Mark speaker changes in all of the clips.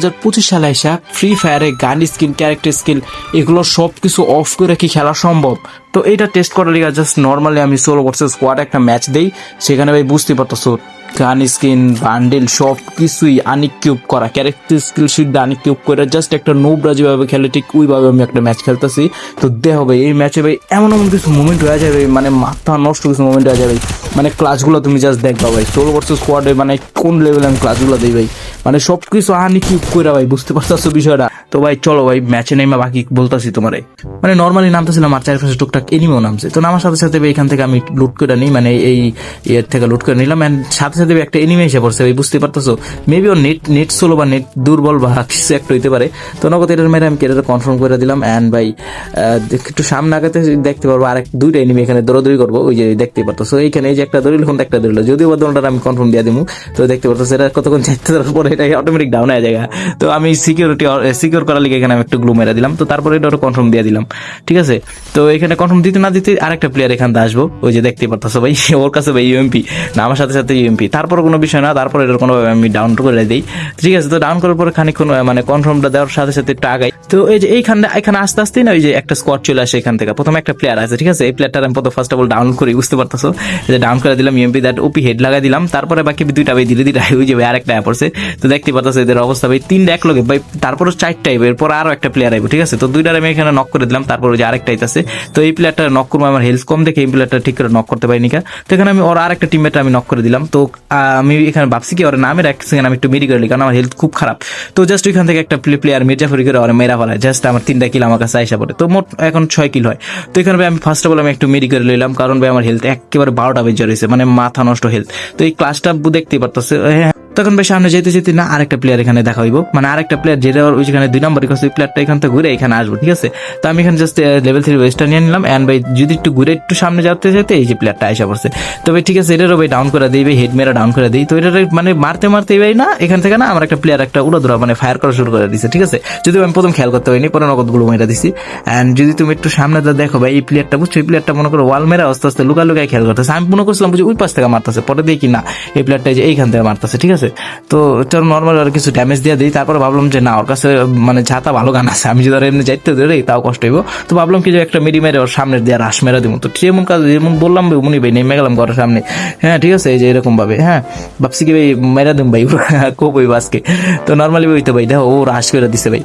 Speaker 1: হাজার পঁচিশ সালে এসে ফ্রি ফায়ারে গান স্কিন ক্যারেক্টার স্কিল এগুলো সব কিছু অফ করে কি খেলা সম্ভব? তো এটা টেস্ট করার লিগে জাস্ট নর্মালি আমি সোলো ভার্সেস স্কোয়াড একটা ম্যাচ দেই। সেখানে ভাই বুঝতে পারতো গান স্কিন বান্ডেল সব কিছুই আনিকিউব করা ক্যারেক্টার স্কিল শিট আনিকিউব করে জাস্ট একটা নোবরা যেভাবে খেলে, ঠিক ওইভাবে আমি একটা ম্যাচ খেলতেছি। তো দেখ ভাই, এই ম্যাচে ভাই এমন এমন কিছু মুভমেন্ট হয়ে যাবে মানে মাথা নষ্ট কিছু মুভমেন্ট হয়ে যাবে মানে ক্লাসগুলো তুমি জাস্ট দেখবা ভাই সোলো ভার্সেস স্কোয়াডে মানে কোন লেভেলে আমি ক্লাসগুলো দিই ভাই? মানে সবকিছু হানি কিউব করে ভাই বুঝতে পারছ বিষয়টা? তো ভাই, চলো ভাই ম্যাচে নেমে বাকি বলতাছি তোমারে। মানে নর্মালি নামতেছিলাম আর চারপাশে টুকটাক এনিমেও নামছে। তো নামার সাথে সাথে এখান থেকে আমি লুট করে নিই মানে এই ইয়ের থেকে লুট করে নিলাম। অ্যান্ড সাথে সাথে একটা এনিমে এসে পড়ছে, ভাই, বুঝতে পারতেছো? মেবি ওর নেট নেট সোলো বা নেট দুর্বল বা কিছু একটা হইতে পারে। তো নগদ এটার মেরে আমি কেটে কনফার্ম করে দিলাম। অ্যান্ড ভাই একটু সামনে আগাতে দেখতে পারব আর এক দুইটা এনিমি এখানে দৌড়াদৌড়ি করব। ওই যে দেখতে পারতো এইখানে এই যে একটা দৌড়িল কোনটা একটা দৌড়িল। যদিও বা দৌড়টা আমি কনফার্ম দিয়ে দিব তো দেখতে পারতো সেটা কতক্ষণ চাইতে পরে এটা অটোমেটিক ডাউন হয়ে যায় তো আমি সিকিউরিটি সিকিউর করার লিগে এখানে আমি একটু গ্লু মেরে দিলাম। তো তারপরে এটা কনফার্ম দিয়ে দিলাম। ঠিক আছে? তো এখানে কনফার্ম দিতে না দিতে আরেকটা প্লেয়ার এখানে আসব। ওই যে দেখতে পারতো ভাই ওর কাছে ভাই ইউএমপি না আমার সাথে সাথে ইউএমপি তারপর কোনো বিষয় না তারপর এটার কোনোভাবে আমি ডাউন করে দিই। ঠিক আছে? তো ডাউন করার পরে খানিকক্ষণ আহ, মানে কনফার্মটা দেওয়ার সাথে সাথে একটু আগাই। তো এই যে এইখানে এখানে আস্তে আস্তেই না ওই যে একটা স্কোয়াড চলে আসে এখান থেকে। প্রথমে একটা প্লেয়ার আছে ঠিক আছে? এই প্লেয়ারটা আমি প্রথম ফার্স্ট অফ অল ডাউন করি বুঝতে পারতেছো? যে ডাউন করে দিলাম ইউএমপি দ্যাট ওপি হেড লাগাই দিলাম। তারপরে বাকি দুইটা ভাই ধীরে ধীরে ওই যে ভাই আরেকটা পড়ছে তো দেখতে পারতেছো এদের অবস্থা ভাই। তিনটা এক লগে ভাই তারপরে চারটা আইবে এরপর আরও একটা প্লেয়ার আইবে, ঠিক আছে? তো দুইটার আমি এখানে নক করে দিলাম, তারপর যে আরেকটা আইতাছে। তো এই প্লেয়ারটা নক করব, আমার হেলথ কম দেখে এই প্লেয়ারটা ঠিক করে নক করতে পারিনি কা। তো এখানে আমি ওর আরেকটা টিমমেট আমি নক করে দিলাম। তো আমি এখানে ভাবছি কি, ওর নামের এক সেকেন্ড আমি একটু মেরি করে কারণ আমার হেলথ খুব খারাপ। তো জাস্ট ওইখান থেকে একটা প্লেয়ার মির্জাফরি করে ওরা মেরা ফেলায়। জাস্ট আমার তিনটা কিল আমার কাছে আইসা পড়ে। তো মোট এখন ছয় কিল হয়। তো এখানে ভাই আমি ফার্স্ট অফ অল আমি একটু মেরি করে নিলাম কারণ ভাই আমার হেলথ একেবারে বারোটা বেজে রয়েছে মানে মাথা নষ্ট হেলথ তো এই ক্লাসটা দেখতে পারতেছে হ্যাঁ তখন ভাই সামনে যেতে যেতে না আরেকটা প্লেয়ার এখানে দেখা হইব। মানে আরেকটা প্লেয়ার যেটা ওইখানে দুই নম্বর কাছে ওই প্লেয়ারটা এখান থেকে ঘুরে এখানে আসব, ঠিক আছে? তো আমি এখানে জাস্ট লেভেল থ্রি ওয়েস্টটা নিয়ে নিলাম অ্যান্ড ভাই যদি একটু ঘুরে একটু সামনে যেতে যেতে এই যে প্লেয়ারটা আসা পড়ছে। তো ভাই ঠিক আছে, এটারও ভাই ডাউন করে দিই ভাই হেড মেরা ডাউন করে দিই। তো এটা মানে মারতে মারতে ভাই না, এখান থেকে না আমার একটা প্লেয়ার একটা উড়া ধরা মানে ফায়ার করা শুরু করে দিছে, ঠিক আছে? যদি আমি প্রথম খেয়াল করতে পারিনি, পরে নগদগুলো মেরা দিছি। অ্যান্ড যদি তুমি একটু সামনে যা দেখো ভাই, এই প্লেয়ারটা বুঝছ, এই প্লেয়ারটা মনে করো ওয়াল মেরা আস্তে আস্তে লুকা লুকায় খেয়াল করতেছে। আমি মনে করছিলাম বুঝি ওই পাশ থেকে মারতেছে, পরে দেখি না, এই প্লেয়ারটা যে এইখান থেকে মারতেছে, ঠিক আছে? তো চল নর্মাল আর কিছু ড্যামেজ দিয়ে দিই, তারপরে ভাবলাম যে না, ওর কাছে মানে ছাতা ভালো গান আছে, আমি যদি আর এমনি যাইতে ধরে তাও কষ্ট হইব। তো ভাবলাম কি যে একটা মেরি মেরে ওর সামনে দিয়ে রাস মেরা দিব তো যেমন কাজ, যেমন বললাম ভাই, উনি ভাই নেমে গেলাম ঘরের সামনে। হ্যাঁ ঠিক আছে, এই যে এরকম ভাবে হ্যাঁ। ভাবছি কি ভাই, মেরা দিম ভাই কোপ হইব আজকে। তো নর্মালি ভাই তো ভাই, দেখো, ও রাস করে দিছে ভাই।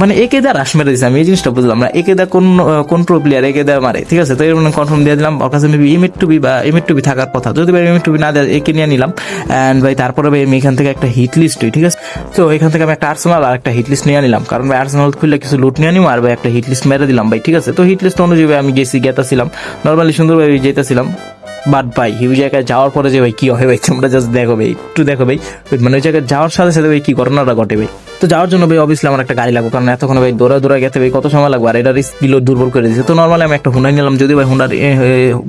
Speaker 1: মানে একে দা রাস মেরে দিছে, আমি এই জিনিসটা বুঝলাম না। একে দা কোন কোন প্রো প্লেয়ার একে দা মারে, ঠিক আছে? তো এর মানে কনফার্ম দিয়ে দিলাম, ওর কাছে মেবি ইমেট টুবি বা ইমেট টুবি থাকার কথা। যদি ভাই ইমেট টুবি না দেয়, একে নিয়ে নিলাম। অ্যান্ড ভাই তারপরে ভাই আমি এখান থেকে একটা হিট লিস্ট ঠিক আছে? তো এখান থেকে আমি একটা আর্সেনাল আর একটা হিট লিস্ট নিয়ে নিলাম কারণ ভাই আর্সেনাল খুললে কিছু লুট নিয়ে নিব আর ভাই একটা হিট লিস্ট মেরে দিলাম ভাই, ঠিক আছে? তো হিট লিস্ট অনুযায়ী আমি গেছি, গেতাছিলাম। নর্মালি সুন্দরভাবে যেতেছিলাম বাট ভাই ওই জায়গায় যাওয়ার পরে যে ভাই কি হয় ভাই, তোমরা জাস্ট দেখো ভাই, একটু দেখো ভাই। মানে ওই জায়গায় যাওয়ার সাথে সাথে ভাই কি ঘটনাটা ঘটে ভাই? তো যাওয়ার জন্য ভাই অবভিয়াসলি আমার একটা গাড়ি লাগবে, কারণ এতক্ষণ ভাই দৌড়া দৌড়া গেতে ভাই, কত সময় লাগবে? আর এটা স্কিল দুর্বল করে দিয়েছে। তো নর্মালি আমি একটা হুন্ডাই নিলাম যদি ভাই হুন্ডার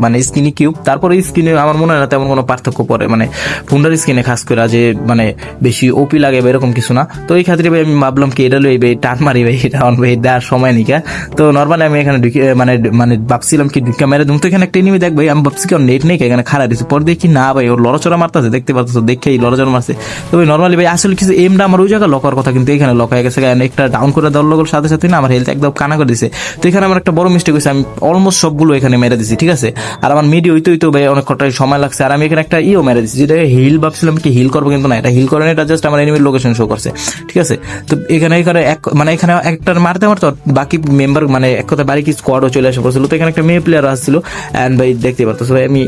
Speaker 1: মানে স্কিনি কিউব তারপরে স্কিনে আমার মনে হয় না তেমন কোনো পার্থক্য পড়ে। মানে হুন্ডার স্কিনে খাস করে, যে মানে বেশি ওপি লাগে বা এরকম কিছু না। তো এই খাতিরে ভাই আমি ভাবলাম কি, এটা লই ভাই টান মারি ভাই, এটা অন ভাই দেওয়ার সময় নিকা তো নর্মালি আমি এখানে ঢুকে মানে মানে ভাবছিলাম কি, ঢুকে মেরে দিম। তো এখানে একটা এনিমি দেখ ভাই, আমি ভাবছি কি নেট নেই এখানে খারাপ দিচ্ছে পরে দেখি না ভাই ওর লড়াচড়া মারতেছে, দেখতে পাচ্ছ দেখেই লড়াচড়া মারছে। তো ভাই নর্মালি ভাই, আসলে কিছু এমটা আমার ওই জায়গায় লকার কথা কিন্তু এখানে লক হয়ে গেছে। কারণ একটা ডাউন করে দেওয়ার লগের সাথে সাথে না আমার হেলথ একদম কানা করে দিছে। তো এখানে আমার একটা বড় মিস্টেক হয়েছে। আমি অলমোস্ট সবগুলো এখানে মেরে দিছি, ঠিক আছে? আর আমার মিডি হইতে হইতে ভাই, অনেক কটাই সময় লাগছে। আর আমি এখানে একটা ইও মেরে দিছি, যেটা হিল ভাবছিলাম কি হিল করব কিন্তু না, এটা হিল করে না, এটা জাস্ট আমার এনিমির লোকেশন শো করছে, ঠিক আছে? তো এখানে এখানে এক মানে এখানে একটা মারতে মারতে বাকি মেম্বার মানে এক কথা বাড়ি কি স্কোয়াডও চলে আসে পড়ছিল। তো এখানে একটা মেয়ে প্লেয়ার আসছিল। অ্যান্ড ভাই, দেখতে পারতো ভাই, আমি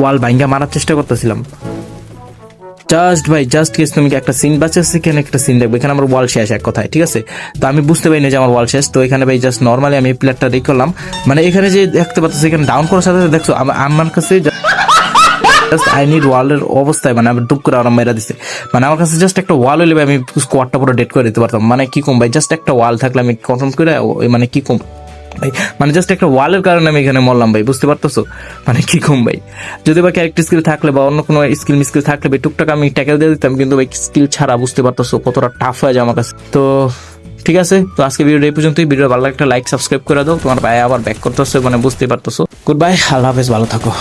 Speaker 1: ওয়াল ভাইঙ্গা মারার চেষ্টা করতেছিলাম। জাস্ট ভাই, জাস্ট কেস তুমি একটা সিন বাঁচাচ্ছে সেখানে একটা সিন দেখবে। এখানে আমার ওয়াল শেষ এক কথায়, ঠিক আছে? তো আমি বুঝতে পারিনি যে আমার ওয়াল শেষ। তো এখানে ভাই জাস্ট নর্মালি আমি প্লেয়ারটা রেক করলাম। মানে এখানে যে দেখতে পাচ্ছ, এখানে ডাউন করার সাথে সাথে দেখছ আমার কাছে জাস্ট আই নিড ওয়ালের অবস্থায় মানে আমি ডুব করে আরাম মেরা দিছে। মানে আমার কাছে জাস্ট একটা ওয়াল ভাই আমি স্কোয়াডটা পুরো ডেট করে দিতে পারতাম। মানে কি কম ভাই জাস্ট একটা ওয়াল থাকলে আমি কনফার্ম করে মানে কি কম? ভাই মানে জাস্ট একটা ওয়ালের কারণে আমি এখানে মরলাম ভাই, বুঝতে পারতেছো? মানে কি কম ভাই? যদি বা ক্যারেক্টার স্কিল থাকলে বা অন্য কোনো স্কিল মিস্কিল থাকলে ভাই, টুকটাক আমি ট্যাকেল দিয়ে দিতাম, কিন্তু ভাই স্কিল ছাড়া বুঝতে পারতেছো, কতটা টাফ হয়ে যায় আমার কাছে। তো ঠিক আছে, তো আজকে ভিডিও এই পর্যন্তই। ভিডিও ভালো লাগলে একটা লাইক সাবস্ক্রাইব করে দাও। তোমার ভাই আবার ব্যাক করতেছো মানে বুঝতে পারতো গুড বাই আল্লাহ হাফেজ, ভালো থাকো।